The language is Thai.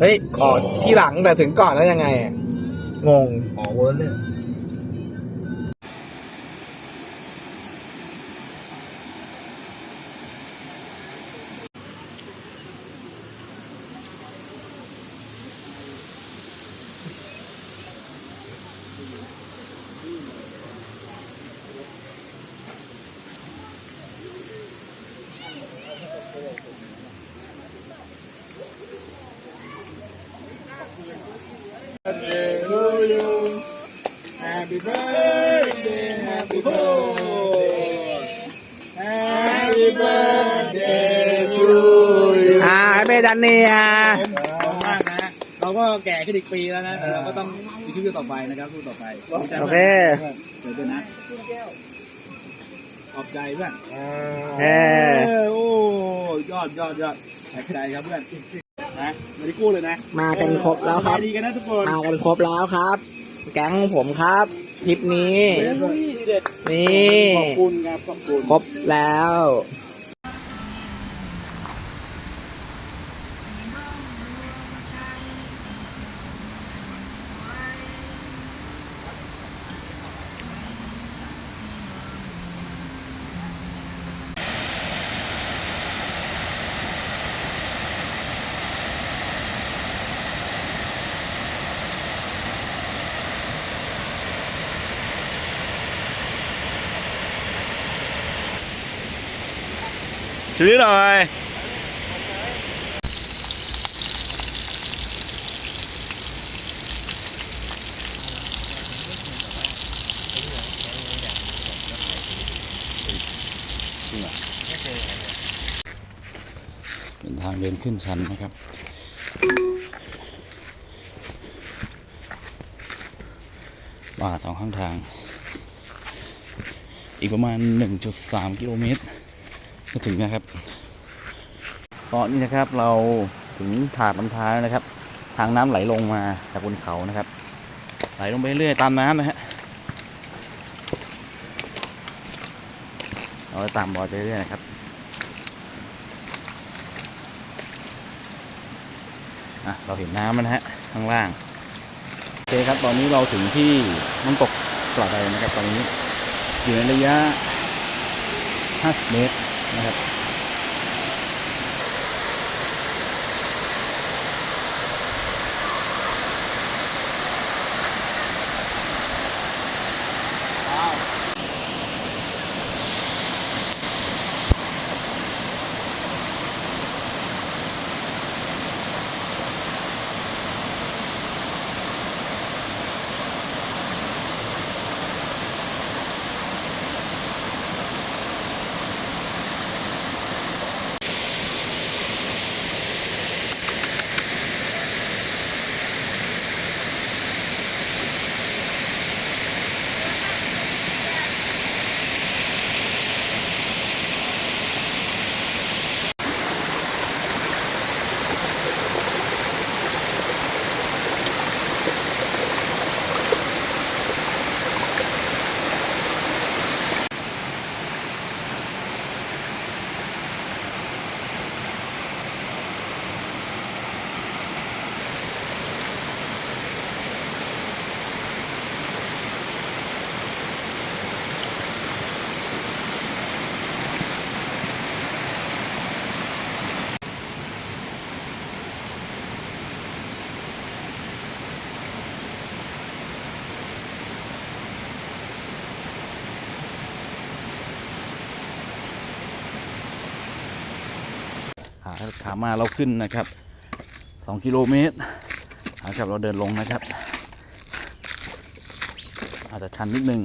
เฮ้ยก่อนที่หลังแต่ถึงก่อนแล้วยังไงอะงง อ๋อเวิร์นเลย Happy birthday Happy birthday Happy birthday to you อ่าให้เบดันเนี่ยขอบคุณมากนะเราก็แก่ขึ้นอีกปีแล้วนะแต่เราก็ต้องมีชีวิตต่อไปนะครับสู้ต่อไปโอเคเดี๋ยวด้วยนะขอบใจเพื่อนเอเอออโอ้ยอดยอดยอดขอบใจครับเพื่อน นะไม่ได้กู้เลยนะมากันครบแล้วครับ สายดีกันนะทุกคนมากันครบแล้วครับ แก๊งผมครับทริปนี้ เฮ้ยเด็ดนี่ขอบคุณครับขอบคุณ ครบแล้ว ถือหน่อยเป็นทางเดินขึ้นชันนะครับว่าสองข้างทาง อีกประมาณ 1.3 กิโลเมตร ก็ถึงนะครับตอนนี้นะครับเราถึงถาดน้ำท้ายแล้วนะครับ ทางน้ำไหลลงมาจากบนเขานะครับ ไหลลงไปเรื่อยตามน้ำนะฮะเราจะตามบอไปเรื่อยนะครับอะเราเห็นน้ำแล้วนะฮะข้างล่างโอเคครับตอนนี้เราถึงที่น้ำตกปลาใดนะครับ ตอนนี้อยู่ในระยะ 50 เมตร นะครับ ขาขามาเราขึ้นนะครับ2กิโลเมตรนะครับเราเดินลงนะครับ อาจจะชันนิดนึง